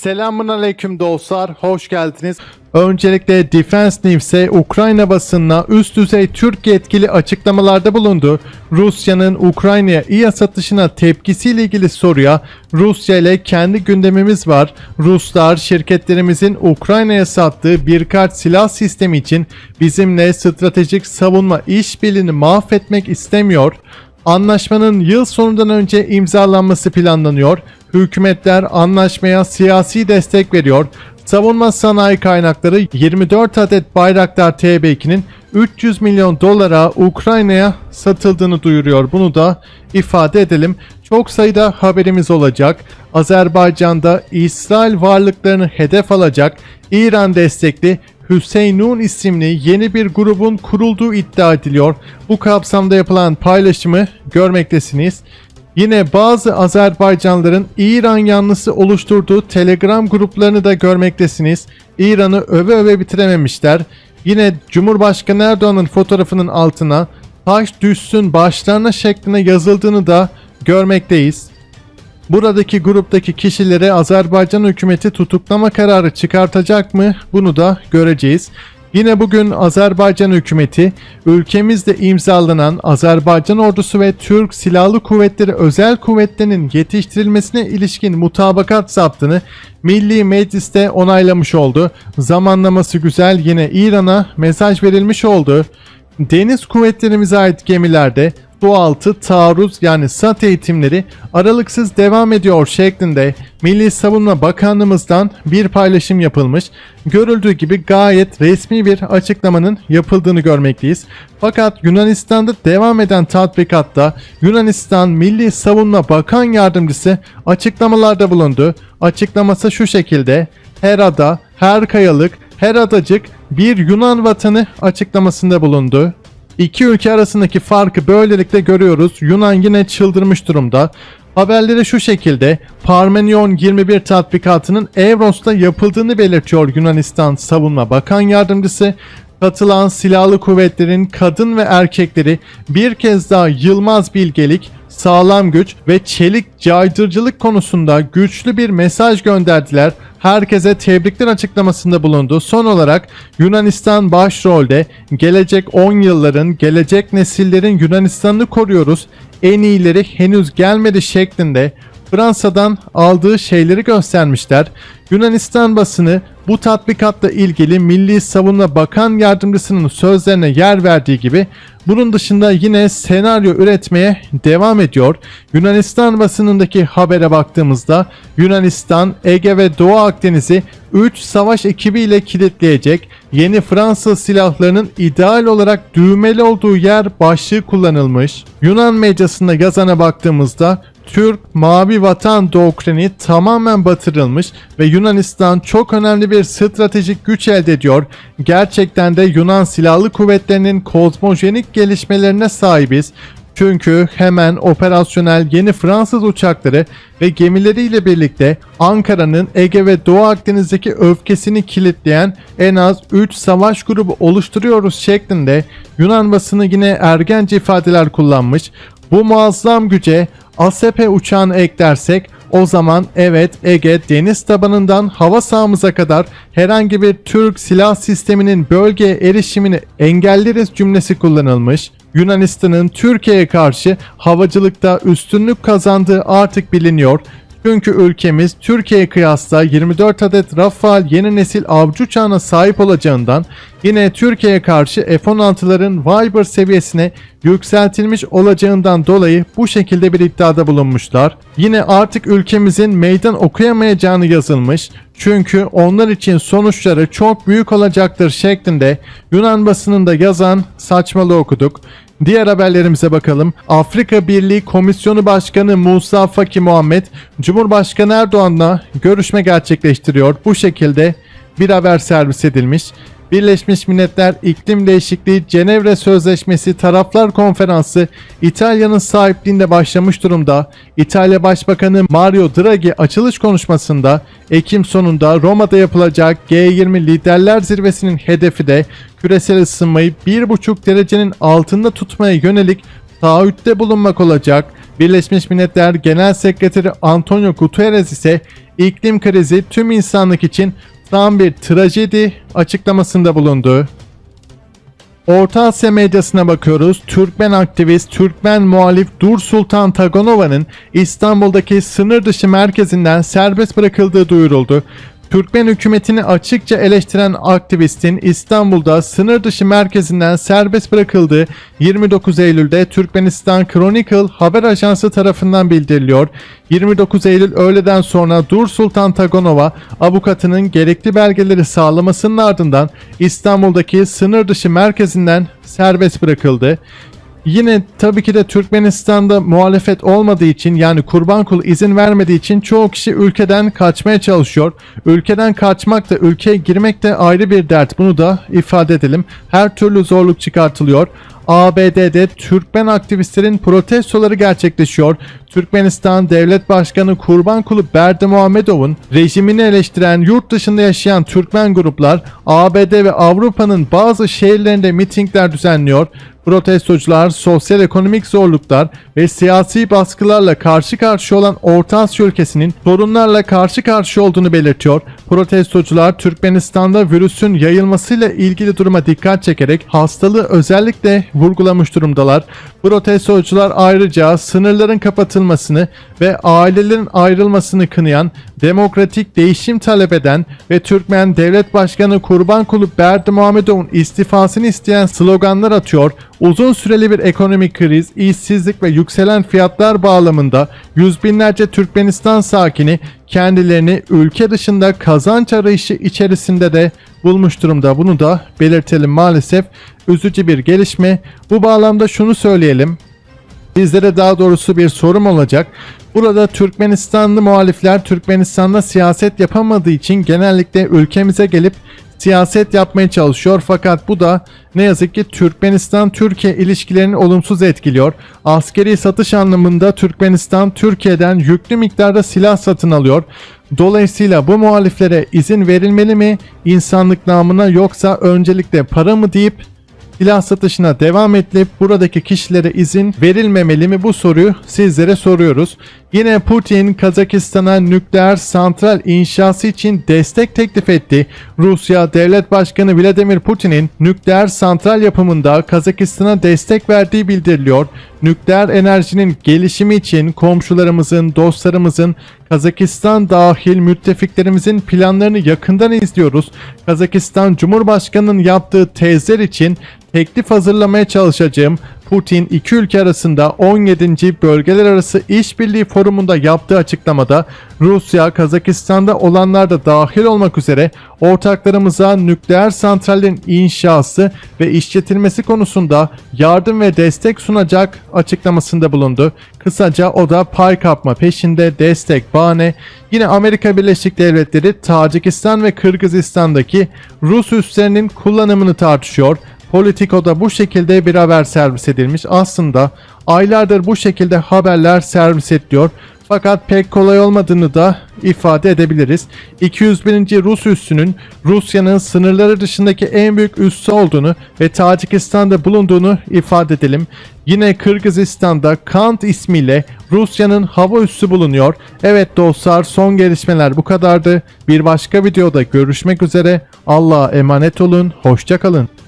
Selamun aleyküm dostlar, hoş geldiniz. Öncelikle Defense News'e Ukrayna basınına üst düzey Türk yetkili açıklamalarda bulundu. Rusya'nın Ukrayna'ya İHA satışına tepkisiyle ilgili soruya Rusya ile kendi gündemimiz var. Ruslar şirketlerimizin Ukrayna'ya sattığı birkaç silah sistemi için bizimle stratejik savunma işbirliğini mahvetmek istemiyor. Anlaşmanın yıl sonundan önce imzalanması planlanıyor. Hükümetler anlaşmaya siyasi destek veriyor. Savunma sanayi kaynakları 24 adet Bayraktar TB2'nin 300 milyon dolara Ukrayna'ya satıldığını duyuruyor. Bunu da ifade edelim. Çok sayıda haberimiz olacak. Azerbaycan'da İsrail varlıklarını hedef alacak İran destekli Hüseyinun isimli yeni bir grubun kurulduğu iddia ediliyor. Bu kapsamda yapılan paylaşımı görmektesiniz. Yine bazı Azerbaycanlıların İran yanlısı oluşturduğu Telegram gruplarını da görmektesiniz. İran'ı öve öve bitirememişler. Yine Cumhurbaşkanı Erdoğan'ın fotoğrafının altına taş düşsün başlarına şeklinde yazıldığını da görmekteyiz. Buradaki gruptaki kişilere Azerbaycan hükümeti tutuklama kararı çıkartacak mı? Bunu da göreceğiz. Yine bugün Azerbaycan hükümeti ülkemizde imzalanan Azerbaycan ordusu ve Türk Silahlı Kuvvetleri Özel Kuvvetleri'nin yetiştirilmesine ilişkin mutabakat zaptını Milli Meclis'te onaylamış oldu. Zamanlaması güzel yine İran'a mesaj verilmiş oldu. Deniz kuvvetlerimize ait gemilerde su altı taarruz yani SAT eğitimleri aralıksız devam ediyor şeklinde Milli Savunma Bakanlığımızdan bir paylaşım yapılmış. Görüldüğü gibi gayet resmi bir açıklamanın yapıldığını görmekteyiz. Fakat Yunanistan'da devam eden tatbikatta Yunanistan Milli Savunma Bakan Yardımcısı açıklamalarda bulundu. Açıklaması şu şekilde. Her ada, her kayalık, her adacık bir Yunan vatanı açıklamasında bulundu. İki ülke arasındaki farkı böylelikle görüyoruz. Yunan yine çıldırmış durumda. Haberleri şu şekilde Parmenion 21 tatbikatının Evros'ta yapıldığını belirtiyor Yunanistan Savunma Bakan Yardımcısı. Katılan silahlı kuvvetlerin kadın ve erkekleri bir kez daha yılmaz bilgelik, sağlam güç ve çelik caydırıcılık konusunda güçlü bir mesaj gönderdiler. Herkese tebrikler açıklamasında bulundu. Son olarak Yunanistan başrolde gelecek 10 yılların, gelecek nesillerin Yunanistan'ını koruyoruz. En iyileri henüz gelmedi şeklinde Fransa'dan aldığı şeyleri göstermişler. Yunanistan basını bu tatbikatla ilgili Milli Savunma Bakan Yardımcısının sözlerine yer verdiği gibi bunun dışında yine senaryo üretmeye devam ediyor. Yunanistan basınındaki habere baktığımızda Yunanistan, Ege ve Doğu Akdeniz'i 3 savaş ekibiyle kilitleyecek. Yeni Fransız silahlarının ideal olarak düğmeli olduğu yer başlığı kullanılmış. Yunan medyasında yazana baktığımızda Türk Mavi Vatan doktrini tamamen batırılmış ve Yunanistan çok önemli bir stratejik güç elde ediyor. Gerçekten de Yunan Silahlı Kuvvetleri'nin kozmojenik gelişmelerine sahibiz. Çünkü hemen operasyonel yeni Fransız uçakları ve gemileriyle birlikte Ankara'nın Ege ve Doğu Akdeniz'deki öfkesini kilitleyen en az 3 savaş grubu oluşturuyoruz şeklinde Yunan basını yine ergence ifadeler kullanmış. Bu muazzam güce ASP uçağını eklersek o zaman evet Ege deniz tabanından hava sahamıza kadar herhangi bir Türk silah sisteminin bölgeye erişimini engelleriz cümlesi kullanılmış. Yunanistan'ın Türkiye'ye karşı havacılıkta üstünlük kazandığı artık biliniyor. Çünkü ülkemiz Türkiye'ye kıyasla 24 adet Rafale yeni nesil avcı uçağına sahip olacağından yine Türkiye'ye karşı F-16'ların Viper seviyesine yükseltilmiş olacağından dolayı bu şekilde bir iddiada bulunmuşlar. Yine artık ülkemizin meydan okuyamayacağını yazılmış. Çünkü onlar için sonuçları çok büyük olacaktır şeklinde Yunan basınında yazan saçmalığı okuduk. Diğer haberlerimize bakalım. Afrika Birliği Komisyonu Başkanı Musa Faki Muhammed, Cumhurbaşkanı Erdoğan'la görüşme gerçekleştiriyor. Bu şekilde bir haber servis edilmiş. Birleşmiş Milletler İklim Değişikliği Cenevre Sözleşmesi Taraflar Konferansı İtalya'nın sahipliğinde başlamış durumda. İtalya Başbakanı Mario Draghi açılış konuşmasında Ekim sonunda Roma'da yapılacak G20 Liderler Zirvesi'nin hedefi de küresel ısınmayı 1,5 derecenin altında tutmaya yönelik taahhütte bulunmak olacak. Birleşmiş Milletler Genel Sekreteri Antonio Guterres ise iklim krizi tüm insanlık için tam bir trajedi açıklamasında bulundu. Orta Asya medyasına bakıyoruz. Türkmen aktivist, Türkmen muhalif Dur Sultan Tagonova'nın İstanbul'daki sınır dışı merkezinden serbest bırakıldığı duyuruldu. Türkmen hükümetini açıkça eleştiren aktivistin İstanbul'da sınır dışı merkezinden serbest bırakıldığı 29 Eylül'de Türkmenistan Chronicle haber ajansı tarafından bildiriliyor. 29 Eylül öğleden sonra Dur Sultan Tagonova avukatının gerekli belgeleri sağlamasının ardından İstanbul'daki sınır dışı merkezinden serbest bırakıldı. Yine tabii ki de Türkmenistan'da muhalefet olmadığı için yani kurban kul izin vermediği için çoğu kişi ülkeden kaçmaya çalışıyor. Ülkeden kaçmak da ülkeye girmek de ayrı bir dert. Bunu da ifade edelim. Her türlü zorluk çıkartılıyor. ABD'de Türkmen aktivistlerin protestoları gerçekleşiyor. Türkmenistan Devlet Başkanı Kurbankulu Berdi Muhammedov'un rejimini eleştiren yurt dışında yaşayan Türkmen gruplar ABD ve Avrupa'nın bazı şehirlerinde mitingler düzenliyor. Protestocular sosyal ekonomik zorluklar ve siyasi baskılarla karşı karşıya olan Orta Asya ülkesinin sorunlarla karşı karşıya olduğunu belirtiyor. Protestocular Türkmenistan'da virüsün yayılmasıyla ilgili duruma dikkat çekerek hastalığı özellikle vurgulamış durumdalar. Protestocular ayrıca sınırların kapatılmasını ve ailelerin ayrılmasını kınayan, demokratik değişim talep eden ve Türkmen Devlet Başkanı Kurbankulu Berdi Muhammedov'un istifasını isteyen sloganlar atıyor. Uzun süreli bir ekonomik kriz, işsizlik ve yükselen fiyatlar bağlamında yüz binlerce Türkmenistan sakini kendilerini ülke dışında kazanç arayışı içerisinde de bulmuş durumda. Bunu da belirtelim maalesef. Üzücü bir gelişme. Bu bağlamda şunu söyleyelim. Bizlere daha doğrusu bir sorum olacak. Burada Türkmenistanlı muhalifler Türkmenistan'da siyaset yapamadığı için genellikle ülkemize gelip siyaset yapmaya çalışıyor fakat bu da ne yazık ki Türkmenistan-Türkiye ilişkilerini olumsuz etkiliyor. Askeri satış anlamında Türkmenistan Türkiye'den yüklü miktarda silah satın alıyor. Dolayısıyla bu muhaliflere izin verilmeli mi insanlık namına yoksa öncelikle para mı deyip silah satışına devam edilip buradaki kişilere izin verilmemeli mi bu soruyu sizlere soruyoruz. Yine Putin Kazakistan'a nükleer santral inşası için destek teklif etti. Rusya Devlet Başkanı Vladimir Putin'in nükleer santral yapımında Kazakistan'a destek verdiği bildiriliyor. Nükleer enerjinin gelişimi için komşularımızın, dostlarımızın, Kazakistan dahil müttefiklerimizin planlarını yakından izliyoruz. Kazakistan Cumhurbaşkanı'nın yaptığı tezler için teklif hazırlamaya çalışacağım. Putin iki ülke arasında 17. Bölgeler Arası İşbirliği Forumunda yaptığı açıklamada Rusya, Kazakistan'da olanlar da dahil olmak üzere ortaklarımıza nükleer santrallerin inşası ve işletilmesi konusunda yardım ve destek sunacak açıklamasında bulundu. Kısaca o da pay kapma peşinde destek bahane. Yine Amerika Birleşik Devletleri Tacikistan ve Kırgızistan'daki Rus üslerinin kullanımını tartışıyor. Politico'da bu şekilde bir haber servis edilmiş. Aslında aylardır bu şekilde haberler servis ediliyor. Fakat pek kolay olmadığını da ifade edebiliriz. 201. Rus üssünün Rusya'nın sınırları dışındaki en büyük üssü olduğunu ve Tacikistan'da bulunduğunu ifade edelim. Yine Kırgızistan'da Kant ismiyle Rusya'nın hava üssü bulunuyor. Evet dostlar son gelişmeler bu kadardı. Bir başka videoda görüşmek üzere. Allah'a emanet olun. Hoşçakalın.